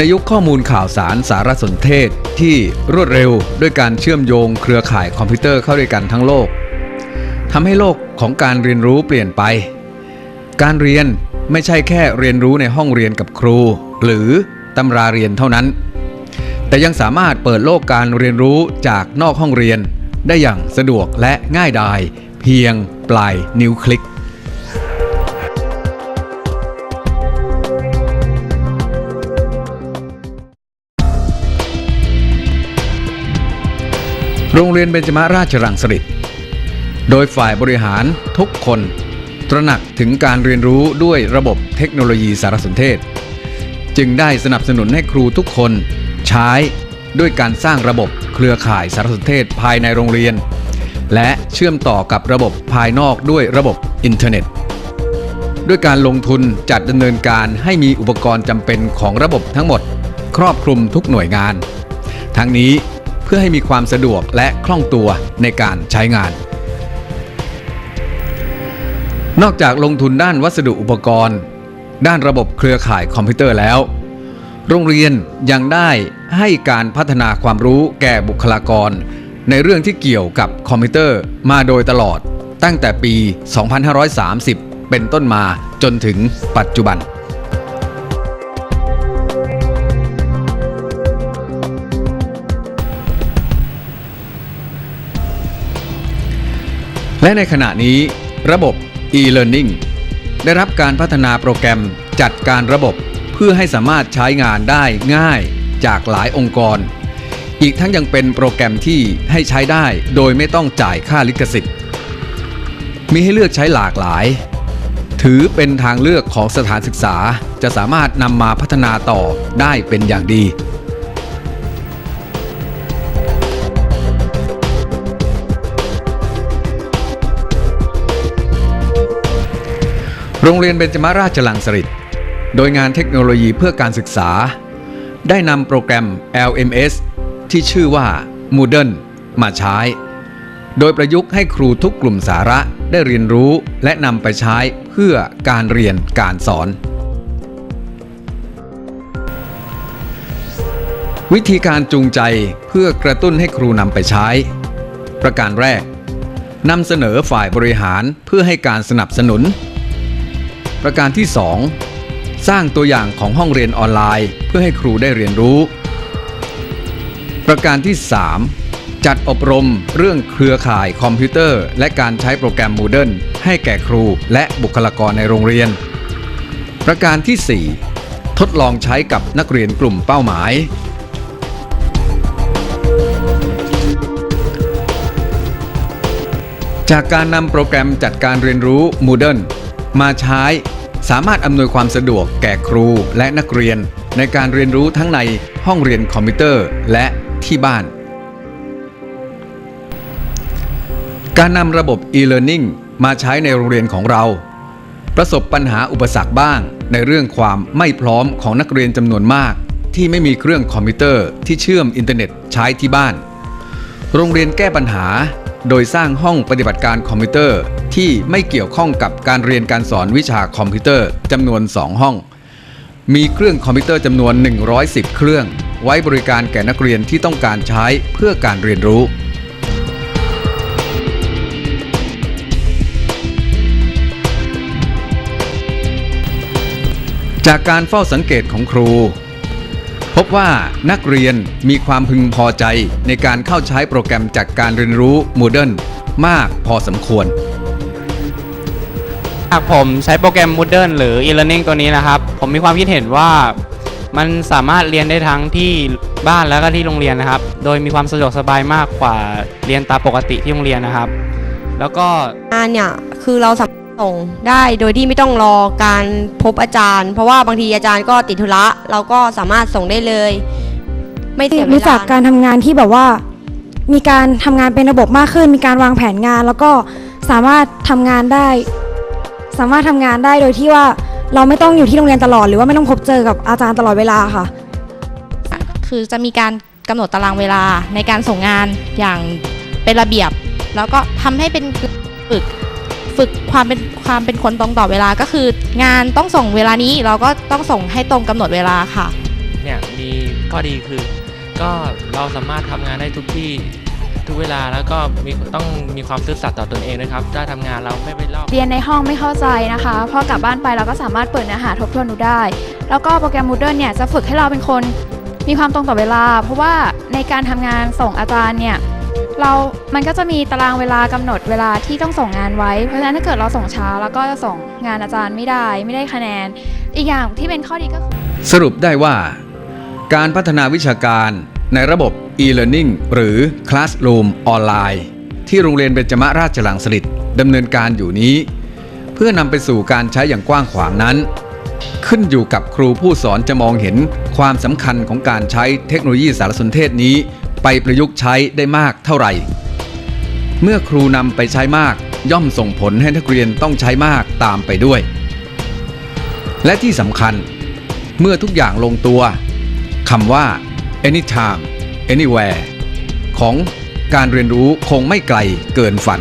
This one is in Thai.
ในยุคข้อมูลข่าวสารสารสนเทศที่รวดเร็วด้วยการเชื่อมโยงเครือข่ายคอมพิวเตอร์เข้าด้วยกันทั้งโลกทำให้โลกของการเรียนรู้เปลี่ยนไป การเรียนไม่ใช่แค่เรียนรู้ในห้องเรียนกับครู หรือตำราเรียนเท่านั้น แต่ยังสามารถเปิดโลกการเรียนรู้จากนอกห้องเรียน ได้อย่างสะดวกและง่ายดาย เพียงปลายนิ้วคลิก โรงเรียนเบญจมาราชรังสฤษฎ์โดยฝ่ายบริหารทุกคน ตระหนักถึงการเรียนรู้ด้วยระบบเทคโนโลยีสารสนเทศ จึงได้สนับสนุนให้ครูทุกคนใช้ด้วยการสร้างระบบเครือข่ายสารสนเทศภายในโรงเรียน และเชื่อมต่อกับระบบภายนอกด้วยระบบอินเทอร์เน็ต ด้วยการลงทุนจัดดำเนินการให้มีอุปกรณ์จำเป็นของระบบทั้งหมด ครอบคลุมทุกหน่วยงาน ทั้งนี้ พื่อให้มีความสะดวกและคล่องตัวในการใช้งาน นอกจากลงทุนด้านวัสดุอุปกรณ์ ด้านระบบเครือข่ายคอมพิวเตอร์แล้ว โรงเรียนยังได้ให้การพัฒนาความรู้แก่บุคลากร ในเรื่องที่เกี่ยวกับคอมพิวเตอร์มาโดยตลอดตั้งแต่ปี 2530 เป็นต้นมาจนถึงปัจจุบัน และในขณะนี้ระบบ e-learning ได้รับการพัฒนาโปรแกรมจัดการระบบเพื่อให้สามารถใช้งานได้ง่ายจากหลายองค์กร อีกทั้งยังเป็นโปรแกรมที่ให้ใช้ได้โดยไม่ต้องจ่ายค่าลิขสิทธิ์ มีให้เลือกใช้หลากหลาย ถือเป็นทางเลือกของสถานศึกษาจะสามารถนำมาพัฒนาต่อได้เป็นอย่างดี โรงเรียนเบญจมาราชลังสฤษฎ์โดยงานเทคโนโลยีเพื่อการศึกษา ได้นำโปรแกรม LMS ที่ชื่อว่า Moodle มาใช้ โดยประยุกต์ให้ครูทุกกลุ่มสาระได้เรียนรู้และนำไปใช้เพื่อการเรียนการสอน วิธีการจูงใจเพื่อกระตุ้นให้ครูนำไปใช้ ประการแรกนำเสนอฝ่ายบริหารเพื่อให้การสนับสนุน ประการที่ 2 สร้างตัวอย่างของห้องเรียนออนไลน์ เพื่อให้ครูได้เรียนรู้ ประการที่ 3 จัดอบรมเรื่องเครือข่ายคอมพิวเตอร์ และการใช้โปรแกรม Moodle ให้แก่ครูและบุคลากรในโรงเรียน ประการที่ 4 ทดลองใช้กับนักเรียนกลุ่มเป้าหมายจากการนำโปรแกรมจัดการเรียนรู้ Moodle มาใช้ สามารถอำนวยความสะดวกแก่ครูและนักเรียน ในการเรียนรู้ทั้งในห้องเรียนคอมพิวเตอร์และที่บ้าน การนำระบบ e-learning มาใช้ในโรงเรียนของเรา ประสบปัญหาอุปสรรคบ้าง ในเรื่องความไม่พร้อมของนักเรียนจำนวนมาก ที่ไม่มีเครื่องคอมพิวเตอร์ที่เชื่อมอินเทอร์เน็ตใช้ที่บ้าน โรงเรียนแก้ปัญหา โดยสร้างห้องปฏิบัติการคอมพิวเตอร์ ที่ไม่เกี่ยวข้องกับการเรียนการสอนวิชาคอมพิวเตอร์จำนวน 2 ห้อง มีเครื่องคอมพิวเตอร์จำนวน 110 เครื่อง ไว้บริการแก่นักเรียนที่ต้องการใช้เพื่อการเรียนรู้จากการเฝ้าสังเกตของครู พบว่านักเรียนมีความพึงพอใจในการเข้าใช้โปรแกรมจัดการเรียนรู้ Moodle มากพอสมควร หากผมใช้โปรแกรม Moodle หรือ e-learning ตัวนี้นะครับ ผมมีความคิดเห็นว่ามันสามารถเรียนได้ทั้งที่บ้านแล้วก็ที่โรงเรียนนะครับ โดยมีความสะดวกสบายมากกว่าเรียนตามปกติที่โรงเรียนนะครับ แล้วก็งานเนี่ยคือเราสามารถส่งได้โดยที่ไม่ต้องรอการพบอาจารย์ เพราะว่าบางทีอาจารย์ก็ติดธุระเราก็สามารถส่งได้เลย ไม่เสียเวรู้จักลาการทำงานที่แบบว่า มีการทำงานเป็นระบบมากขึ้น มีการวางแผนงาน แล้วก็สามารถทำงานได้ สามารถทำงานได้โดยที่ว่าเราไม่ต้องอยู่ที่โรงเรียนตลอด หรือว่าไม่ต้องพบเจอกับอาจารย์ตลอดเวลาค่ะ คือจะมีการกำหนดตารางเวลาในการส่งงานอย่างเป็นระเบียบ แล้วก็ทำให้เป็นฝึกฝึกความเป็นความเป็นคนตรงต่อเวลาก็คือ งานต้องส่งเวลานี้เราก็ต้องส่งให้ตรงกำหนดเวลาค่ะ เนี่ยข้อดีคือ ก็เราสามารถทำงานได้ทุกที่ ทุกเวลาแล้วก็มีต้องมีความซื่อสัตย์ต่อตนเองนะครับ ถ้าทำงานเราไม่ไปลอก เรียนในห้องไม่เข้าใจนะคะพอกลับบ้านไปเราก็สามารถเปิดเนื้อหาทบทวนดูได้ แล้วก็โปรแกรม Moodle เนี่ยจะฝึกให้เราเป็นคน มีความตรงต่อเวลา เพราะว่าในการทำงานส่งอาจารย์เนี่ยเรา มันก็จะมีตารางเวลากำหนดเวลาที่ต้องส่งงานไว้ เพราะฉะนั้นถ้าเกิดเราส่งช้า แล้วก็จะส่งงานอาจารย์ไม่ได้ ไม่ได้คะแนน อีกอย่างที่เป็นข้อดีก็คือ สรุปได้ว่า การพัฒนาวิชาการ ในระบบ e-learning หรือ Classroom ออนไลน์ที่โรงเรียนเบญจมราชลังสิตดำเนินการอยู่นี้ เพื่อนำไปสู่การใช้อย่างกว้างขวางนั้น ขึ้นอยู่กับครูผู้สอนจะมองเห็นความสำคัญของการใช้เทคโนโลยีสารสนเทศนี้ ไปประยุกต์ใช้ได้มากเท่าไหร่ เมื่อครูนำไปใช้มากย่อมส่งผลให้นักเรียนต้องใช้มากตามไปด้วย และที่สำคัญ เมื่อทุกอย่างลงตัวคำว่า anytime anywhere ของการเรียนรู้คงไม่ไกลเกินฝัน